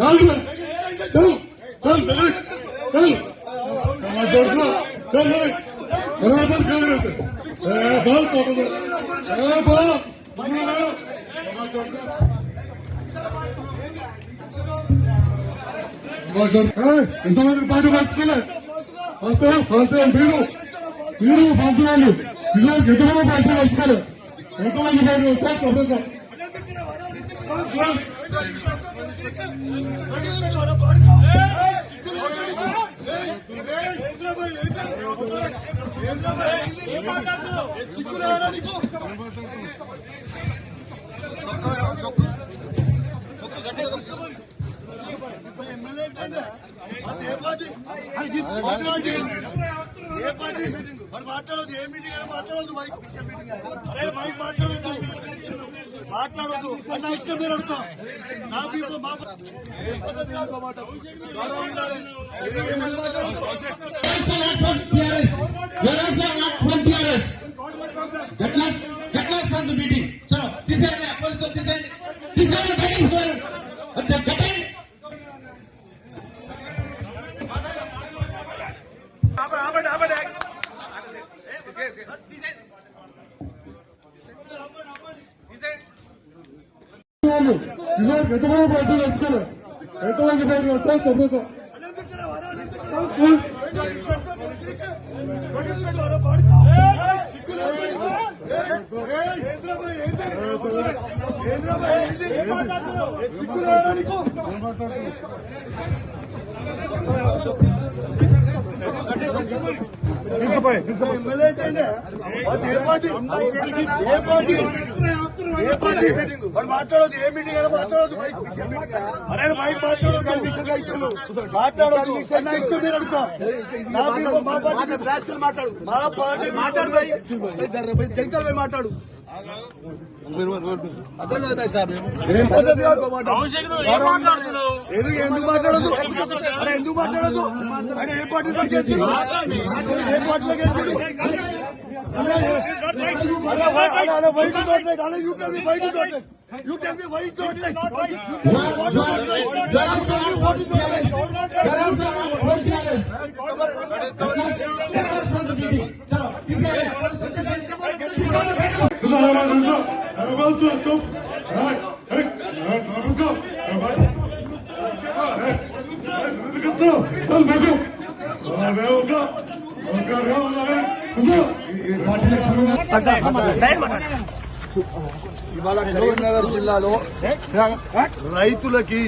కాంగ్రెస్ చల్ చల్ చల్ చల్ మాట్లాడుకో చల్ ఎంతమంది పార్టీ పంచుకోలే మీరు మీరు పంచుకోండి మీరు ఎంతమంది పార్టీ పంచుకోలే ఎంతమంది పార్టీ వస్తారు ఏ పార్టీ మరి మాట్లాడదు ఏ మీటింగ్ అయినా మాట్లాడదు మైక్ అరే మైక్ మాట్లాడద్దు మాట్లాడద్దు. అన్న ఇష్టం నేను అడుగుతా నా మా ఎంతమంది పార్టీ పంచుకోలే ఎంతమంది పార్టీ వస్తే చెప్పండి ఎమ్మెల్యే అయితేనే వాడు ఏ పార్టీ ఏ పార్టీ? ఏ పార్టీ? వాడు మాట్లాడదు ఏ మీటింగ్ అయినా మాట్లాడదు అరే మాట్లాడదు మాట్లాడదు అడుగుతా. మా పార్టీ మాట్లాడు మా పార్టీ మాట్లాడదు జగితాలు మాట్లాడు. అర్థం కదా సార్ ఏం పద్ధతి కాదు. ఎందుకు ఎందుకు మాట్లాడదు అరే ఎందుకు మాట్లాడదు ఆయన ఏ పార్టీ తోటి గెలిచిండు? ఏ పార్టీలో గెలిచిండు? అరే, అరే, అరే, అరే, why you don't like? అరే, you tell me why you don't like? You tell me why you don't like? You tell me what you don't like? తీసేయండి. ఇవాళ కరీంనగర్ జిల్లాలో రైతులకి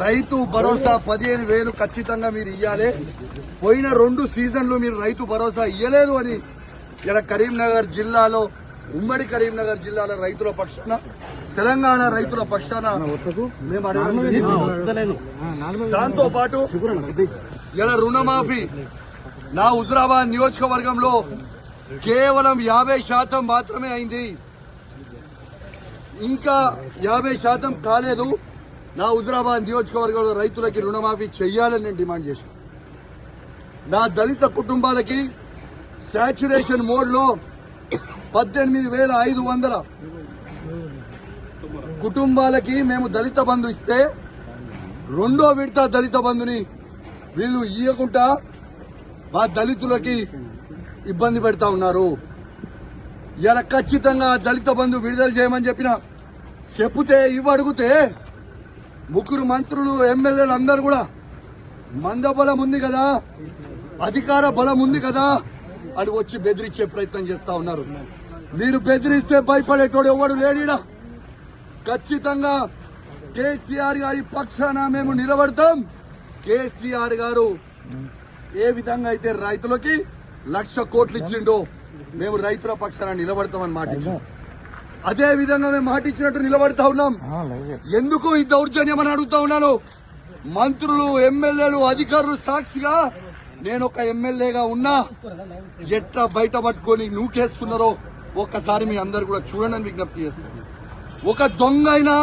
రైతు భరోసా పదిహేను వేలు ఖచ్చితంగా మీరు ఇవ్వాలి పోయిన రెండు సీజన్లు మీరు రైతు భరోసా ఇవ్వలేదు అని ఇలా కరీంనగర్ జిల్లాలో ఉమ్మడి కరీంనగర్ జిల్లాలో రైతుల పక్షాన తెలంగాణ రైతుల పక్షాన మేము దాంతో పాటు ఇలా రుణమాఫీ నా హుజరాబాద్ నియోజకవర్గంలో కేవలం యాభై శాతం మాత్రమే అయింది. ఇంకా యాభై శాతం కాలేదు. నా హుజరాబాద్ నియోజకవర్గంలో రైతులకి రుణమాఫీ చెయ్యాలని నేను డిమాండ్ చేశాను. నా దళిత కుటుంబాలకి శాచ్యురేషన్ మోడ్లో పద్దెనిమిది వేల ఐదు వందల కుటుంబాలకి మేము దళిత బంధు ఇస్తే రెండో విడత దళిత బంధుని వీళ్ళు ఇయ్యకుండా మా దళితులకి ఇబ్బంది పెడతా ఉన్నారు. ఇలా ఖచ్చితంగా దళిత బంధు విడుదల చేయమని చెప్పిన చెప్తే ఇవ్వడిగితే ముగ్గురు మంత్రులు ఎమ్మెల్యేలు అందరు కూడా మంద బలం ఉంది కదా అధికార బలం ఉంది కదా అని వచ్చి బెదిరించే ప్రయత్నం చేస్తా ఉన్నారు. మీరు బెదిరిస్తే భయపడేటోడు ఎవడు లేడీడా? ఖచ్చితంగా కేసీఆర్ గారి పక్షాన మేము నిలబడతాం. కేసీఆర్ గారు ఏ విధంగా అయితే రైతులకి లక్ష కోట్లు ఇచ్చిండో మేము రైతుల పక్షాన నిలబడతామని మాట అదే విధంగా మేము మాట ఇచ్చినట్టు నిలబడతా ఉన్నాం. ఎందుకు ఈ దౌర్జన్యం అని అడుగుతా ఉన్నాను? మంత్రులు ఎమ్మెల్యేలు అధికారులు సాక్షిగా నేను ఒక ఎమ్మెల్యేగా ఉన్నా ఎట్లా బయట పట్టుకొని నూకేస్తున్నారో ఒక్కసారి మీ అందరు కూడా చూడండి విజ్ఞప్తి చేస్తున్నాను. ఒక దొంగ అయినా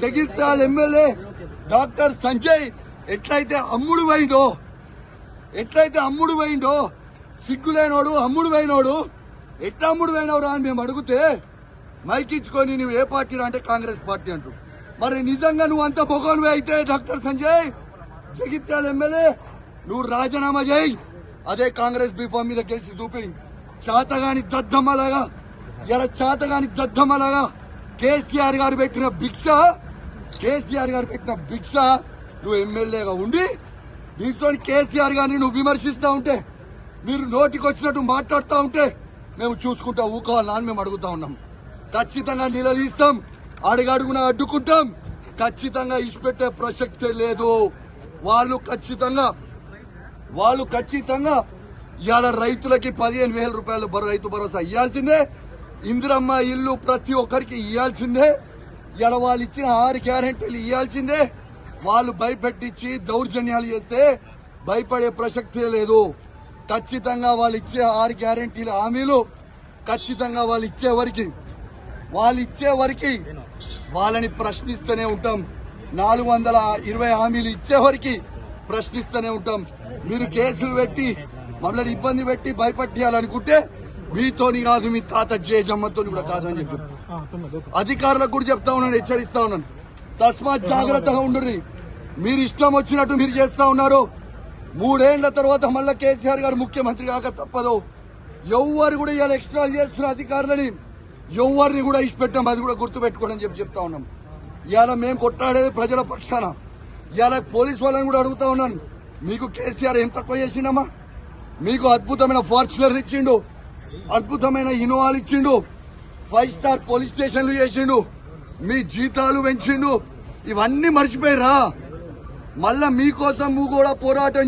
జగిత్యాల ఎమ్మెల్యే డాక్టర్ సంజయ్ ఎట్లయితే అమ్ముడు పోయిండో ఎట్లయితే అమ్ముడు పోయిండో సిగ్గులేనోడు అమ్ముడు పోయినోడు ఎట్లా అమ్ముడు పోయినవరా అని మేము అడిగితే మైకిచ్చుకొని నువ్వు ఏ పార్టీ అంటే కాంగ్రెస్ పార్టీ అంటూ మరి నిజంగా నువ్వు అంత పొగలు అయితే డాక్టర్ సంజయ్ జగిత్యాల ఎమ్మెల్యే నువ్వు రాజీనామా చేయి. అదే కాంగ్రెస్ బీఫామ్ మీద గెలిచి చూపి చాతగాని దద్దమ్మలాగా ఇలా చాతగాని దద్దమ్మలాగా కేసీఆర్ గారు పెట్టిన భిక్ష కేసీఆర్ గారు పెట్టిన భిక్ష నువ్వు ఎమ్మెల్యేగా ఉండి దీంతో కేసీఆర్ గారిని నువ్వు విమర్శిస్తూ ఉంటే మీరు నోటికొచ్చినట్టు మాట్లాడుతూ ఉంటే మేము చూసుకుంటా ఊకోవాలా అని మేము అడుగుతా ఉన్నాం. ఖచ్చితంగా నిలదీస్తాం అడుగడుగున అడ్డుకుంటాం. ఖచ్చితంగా ఇచ్చిపెట్టే ప్రసక్తే లేదు. వాళ్ళు ఖచ్చితంగా వాళ్ళు ఖచ్చితంగా ఇవాళ రైతులకి పదిహేను వేల రూపాయలు రైతు భరోసా ఇవ్వాల్సిందే ఇందిరమ్మ ఇల్లు ప్రతి ఒక్కరికి ఇవ్వాల్సిందే ఇవాళ వాళ్ళు ఇచ్చిన ఆరు గ్యారెంటీలు ఇవ్వాల్సిందే వాళ్ళు భయపెట్టించి దౌర్జన్యాలు చేస్తే భయపడే ప్రసక్తే లేదు. ఖచ్చితంగా వాళ్ళు ఇచ్చే ఆరు గ్యారెంటీల హామీలు ఖచ్చితంగా వాళ్ళు ఇచ్చే వరకు వాళ్ళు ఇచ్చే వరకు వాళ్ళని ప్రశ్నిస్తూనే ఉంటాం. నాలుగు వందల ఇరవై హామీలు ఇచ్చే వరకు ప్రశ్నిస్తూనే ఉంటాం. మీరు కేసులు పెట్టి మమ్మల్ని ఇబ్బంది పెట్టి భయపట్టేయాలనుకుంటే మీతోని కాదు మీ తాత జేజమ్మతో కూడా కాదు అని చెప్పి. అధికారులకు కూడా చెప్తా ఉన్నాను హెచ్చరిస్తా ఉన్నాను. తస్మాత్ జాగ్రత్తగా ఉండుర్రి. మీరు ఇష్టం వచ్చినట్టు మీరు చేస్తా ఉన్నారు. మూడేళ్ళ తర్వాత మళ్ళా కేసీఆర్ గారు ముఖ్యమంత్రి కాక తప్పదు. ఎవ్వరు కూడా ఇవాళ ఎక్స్ట్రా చేస్తున్న అధికారులని ఎవరిని కూడా ఇష్టపెట్టాం అది కూడా గుర్తుపెట్టుకోండి అని చెప్పి చెప్తా ఉన్నాం. ఇవాళ మేము కొట్లాడేది ప్రజల పక్షాన. ఇవాళ పోలీస్ వాళ్ళని కూడా అడుగుతా ఉన్నాను. మీకు కేసీఆర్ ఏం తక్కువ చేసిండమ్మా? మీకు అద్భుతమైన ఫార్చునర్ ఇచ్చిండు. అద్భుతమైన ఇనోవాలు ఇచ్చిండు. ఫైవ్ స్టార్ పోలీస్ స్టేషన్లు చేసిండు. మీ జీతాలు పెంచిండు. ఇవన్నీ మర్చిపోయిరా మళ్ళా మీకోసం నువ్వు కూడా పోరాటం